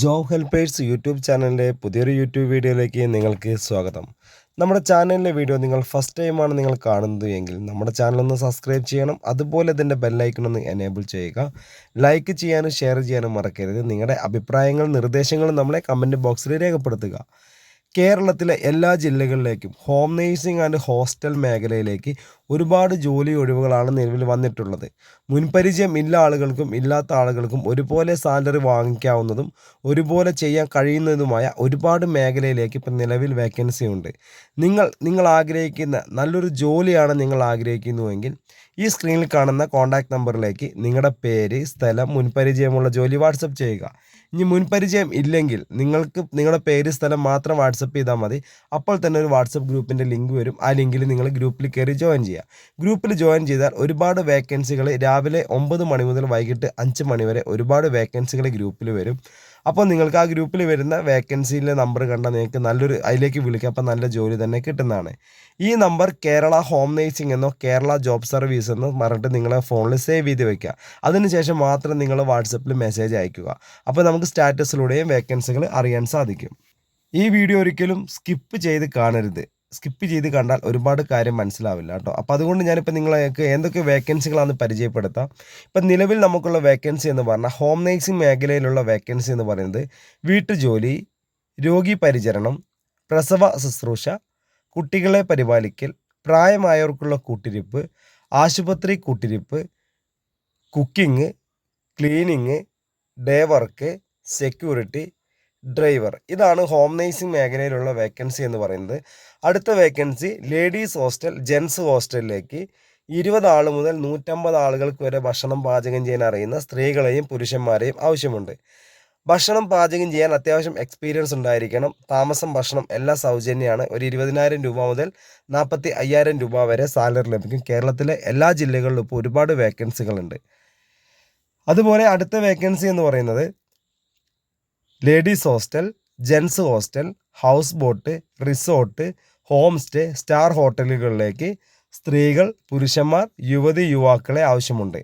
Job helpers YouTube ചാനലിലെ പുതിയൊരു YouTube വീഡിയോയിലേക്ക് നിങ്ങൾക്ക് സ്വാഗതം. നമ്മുടെ ചാനലിലെ വീഡിയോ നിങ്ങൾ ഫസ്റ്റ് ടൈമാണ് നിങ്ങൾ കാണുന്നത് എങ്കിൽ നമ്മുടെ ചാനൽ ഒന്ന് സബ്സ്ക്രൈബ് ചെയ്യണം. അതുപോലെ ഇതിന്റെ ബെല്ലൈക്കൺ ഒന്ന് എനേബിൾ ചെയ്യുക. ലൈക്ക് ചെയ്യാനും ഷെയർ ചെയ്യാനും മറക്കരുത്. നിങ്ങളുടെ അഭിപ്രായങ്ങളും നിർദ്ദേശങ്ങളും നമ്മളെ കമന്റ് ബോക്സിൽ രേഖപ്പെടുത്തുക. കേരളത്തിലെ എല്ലാ ജില്ലകളിലേക്കും ഹോം നേഴ്സിംഗ് ആൻഡ് ഹോസ്റ്റൽ മേഖലയിലേക്ക് ഒരുപാട് ജോലി ഒഴിവുകളാണ് നിലവിൽ വന്നിട്ടുള്ളത്. മുൻപരിചയം ഇല്ല ആളുകൾക്കും ഇല്ലാത്ത ആളുകൾക്കും ഒരുപോലെ സാലറി വാങ്ങിക്കാവുന്നതും ഒരുപോലെ ചെയ്യാൻ കഴിയുന്നതുമായ ഒരുപാട് മേഖലയിലേക്ക് ഇപ്പം നിലവിൽ വേക്കൻസി ഉണ്ട്. നിങ്ങൾ നിങ്ങൾ ആഗ്രഹിക്കുന്ന നല്ലൊരു ജോലിയാണ് നിങ്ങൾ ആഗ്രഹിക്കുന്നുവെങ്കിൽ ഈ സ്ക്രീനിൽ കാണുന്ന കോൺടാക്ട് നമ്പറിലേക്ക് നിങ്ങളുടെ പേര് സ്ഥലം മുൻപരിചയമുള്ള ജോലി വാട്സപ്പ് ചെയ്യുക. ഇനി മുൻപരിചയം ഇല്ലെങ്കിൽ നിങ്ങൾക്ക് നിങ്ങളുടെ പേര് സ്ഥലം മാത്രം വാട്സപ്പ് ചെയ്താൽ മതി. അപ്പോൾ തന്നെ ഒരു വാട്സപ്പ് ഗ്രൂപ്പിന്റെ ലിങ്ക് വരും. ആ ലിങ്കിൽ നിങ്ങൾ ഗ്രൂപ്പിൽ കയറി ജോയിൻ ചെയ്യുക. ഗ്രൂപ്പിൽ ജോയിൻ ചെയ്താൽ ഒരുപാട് വേക്കൻസികൾ രാവിലെ ഒമ്പത് മണി മുതൽ വൈകിട്ട് അഞ്ച് മണി വരെ ഒരുപാട് വേക്കൻസികൾ ഗ്രൂപ്പിൽ വരും. അപ്പോൾ നിങ്ങൾക്ക് ആ ഗ്രൂപ്പിൽ വരുന്ന വേക്കൻസിയിലെ നമ്പർ കണ്ടാൽ നിങ്ങൾക്ക് നല്ലൊരു അതിലേക്ക് വിളിക്കുക അപ്പോൾ നല്ല ജോലി തന്നെ കിട്ടുന്നതാണ്. ഈ നമ്പർ കേരള ഹോം നേഴ്സിംഗ് എന്നോ കേരള ജോബ് സർവീസ് എന്നോ പറഞ്ഞിട്ട് നിങ്ങളെ ഫോണിൽ സേവ് ചെയ്ത് വെക്കുക. അതിനുശേഷം മാത്രം നിങ്ങൾ വാട്സപ്പിൽ മെസ്സേജ് അയക്കുക. അപ്പോൾ നമുക്ക് സ്റ്റാറ്റസിലൂടെയും വേക്കൻസികൾ അറിയാൻ സാധിക്കും. ഈ വീഡിയോ ഒരിക്കലും സ്കിപ്പ് ചെയ്ത് കാണരുത്. സ്കിപ്പ് ചെയ്ത് കണ്ടാൽ ഒരുപാട് കാര്യം മനസ്സിലാവില്ല കേട്ടോ. അപ്പോൾ അതുകൊണ്ട് ഞാനിപ്പോൾ നിങ്ങൾക്ക് എന്തൊക്കെ വേക്കൻസികളാണെന്ന് പരിചയപ്പെടുത്താം. ഇപ്പം നിലവിൽ നമുക്കുള്ള വേക്കൻസി എന്ന് പറഞ്ഞാൽ ഹോം നേഴ്സിംഗ് മേഖലയിലുള്ള വേക്കൻസി എന്ന് പറയുന്നത് വീട്ടുജോലി രോഗി പരിചരണം പ്രസവ ശുശ്രൂഷ കുട്ടികളെ പരിപാലിക്കൽ പ്രായമായവർക്കുള്ള കൂട്ടിരിപ്പ് ആശുപത്രി കൂട്ടിരിപ്പ് cooking cleaning day work security driver. ഇതാണ് ഹോം നേഴ്സിംഗ് മേഖലയിലുള്ള വേക്കൻസി എന്ന് പറയുന്നത്. അടുത്ത വേക്കൻസി ലേഡീസ് ഹോസ്റ്റൽ ജെൻസ് ഹോസ്റ്റലിലേക്ക് ഇരുപത് ആൾ മുതൽ നൂറ്റമ്പത് ആളുകൾക്ക് വരെ ഭക്ഷണം പാചകം ചെയ്യാൻ അറിയുന്ന സ്ത്രീകളെയും പുരുഷന്മാരെയും ആവശ്യമുണ്ട്. ഭക്ഷണം പാചകം ചെയ്യാൻ അത്യാവശ്യം എക്സ്പീരിയൻസ് ഉണ്ടായിരിക്കണം. താമസം ഭക്ഷണം എല്ലാ സൗജന്യമാണ് ഒരു ഇരുപതിനായിരം രൂപ മുതൽ നാൽപ്പത്തി അയ്യായിരം രൂപ വരെ സാലറി ലഭിക്കും. കേരളത്തിലെ എല്ലാ ജില്ലകളിലും ഇപ്പോൾ ഒരുപാട് വേക്കൻസികളുണ്ട്. അതുപോലെ അടുത്ത വേക്കൻസി എന്ന് പറയുന്നത് ladies hostel gents hostel house boat resort home stay star ഹോട്ടലുകളിലേക്ക് സ്ത്രീകൾ പുരുഷന്മാർ യുവതി യുവാക്കളെ ആവശ്യമുണ്ട്.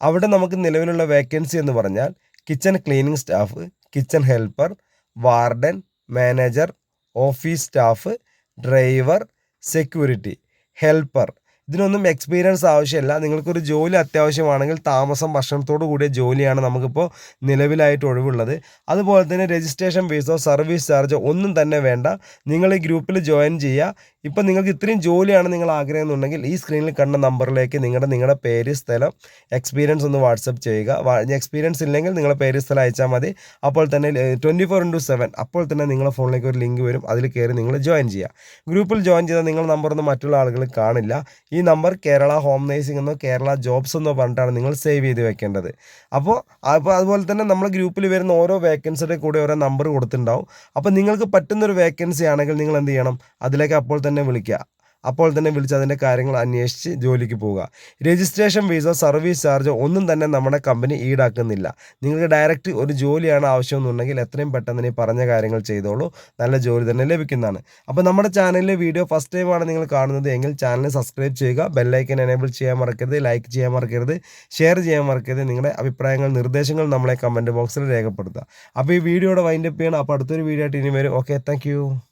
അവിടെ നമുക്ക് നിലവിലുള്ള വേക്കൻസി എന്ന് പറഞ്ഞാൽ kitchen cleaning staff kitchen helper warden manager office staff driver security helper ഇതിനൊന്നും എക്സ്പീരിയൻസ് ആവശ്യമില്ല. നിങ്ങൾക്കൊരു ജോലി അത്യാവശ്യമാണെങ്കിൽ താമസം ഭക്ഷണത്തോടു കൂടിയ ജോലിയാണ് നമുക്കിപ്പോൾ നിലവിലായിട്ട് ഒഴിവുള്ളത്. അതുപോലെ തന്നെ രജിസ്ട്രേഷൻ ഫീസോ സർവീസ് ചാർജോ ഒന്നും തന്നെ വേണ്ട. നിങ്ങൾ ഈ ഗ്രൂപ്പിൽ ജോയിൻ ചെയ്യുക. ഇപ്പം നിങ്ങൾക്ക് ഇത്രയും ജോലിയാണ് നിങ്ങൾ ആഗ്രഹം എന്നുണ്ടെങ്കിൽ ഈ സ്ക്രീനിൽ കണ്ട നമ്പറിലേക്ക് നിങ്ങളുടെ നിങ്ങളുടെ പേര് സ്ഥലം എക്സ്പീരിയൻസ് ഒന്ന് വാട്സപ്പ് ചെയ്യുക. എക്സ്പീരിയൻസ് ഇല്ലെങ്കിൽ നിങ്ങളുടെ പേര് സ്ഥലം അയച്ചാൽ മതി. അപ്പോൾ തന്നെ ട്വന്റി ഫോർ ഇന്റു സെവൻ അപ്പോൾ തന്നെ നിങ്ങളുടെ ഫോണിലേക്ക് ഒരു ലിങ്ക് വരും. അതിൽ കയറി നിങ്ങൾ ജോയിൻ ചെയ്യുക. ഗ്രൂപ്പിൽ ജോയിൻ ചെയ്താൽ നിങ്ങളുടെ നമ്പറൊന്നും മറ്റുള്ള ആളുകൾ കാണില്ല. ഈ നമ്പർ കേരള ഹോം നേഴ്സിംഗ് എന്നോ കേരള ജോബ്സ് എന്നോ പറഞ്ഞിട്ടാണ് നിങ്ങൾ സേവ് ചെയ്ത് വെക്കേണ്ടത്. അപ്പോൾ അപ്പോൾ അതുപോലെ തന്നെ നമ്മൾ ഗ്രൂപ്പിൽ വരുന്ന ഓരോ വേക്കൻസിയുടെ കൂടെ ഓരോ നമ്പർ കൊടുത്തിട്ടുണ്ടാവും. അപ്പോൾ നിങ്ങൾക്ക് പറ്റുന്നൊരു വേക്കൻസി ആണെങ്കിൽ നിങ്ങൾ എന്ത് ചെയ്യണം? അതിലേക്ക് അപ്പോൾ തന്നെ വിളിക്കുക അപ്പോൾ തന്നെ വിളിച്ച് അതിന്റെ കാര്യങ്ങൾ അന്വേഷിച്ച് ജോലിക്ക് പോവുക. രജിസ്ട്രേഷൻ ഫീസോ സർവീസ് ചാർജോ ഒന്നും തന്നെ നമ്മുടെ കമ്പനി ഈടാക്കുന്നില്ല. നിങ്ങൾക്ക് ഡയറക്റ്റ് ഒരു ജോലിയാണ് ആവശ്യമെന്നുണ്ടെങ്കിൽ എത്രയും പെട്ടെന്ന് തന്നെ പറഞ്ഞ കാര്യങ്ങൾ ചെയ്തോളൂ. നല്ല ജോലി തന്നെ ലഭിക്കുന്നതാണ്. അപ്പോൾ നമ്മുടെ ചാനലിലെ വീഡിയോ ഫസ്റ്റ് ടൈമാണ് നിങ്ങൾ കാണുന്നത് എങ്കിൽ ചാനൽ സബ്സ്ക്രൈബ് ചെയ്യുക. ബെല്ലൈക്കൻ എനേബിൾ ചെയ്യാൻ മറക്കരുത് ലൈക്ക് ചെയ്യാൻ മറക്കരുത് ഷെയർ ചെയ്യാൻ മറക്കരുത്. നിങ്ങളുടെ അഭിപ്രായങ്ങൾ നിർദ്ദേശങ്ങൾ നമ്മളെ കമന്റ് ബോക്സിൽ രേഖപ്പെടുത്തുക. അപ്പോൾ ഈ വീഡിയോയുടെ വൈൻഡപ്പ് ചെയ്യണം. അപ്പോൾ അടുത്തൊരു വീഡിയോ ആയിട്ട് ഇനി വരും. Okay thank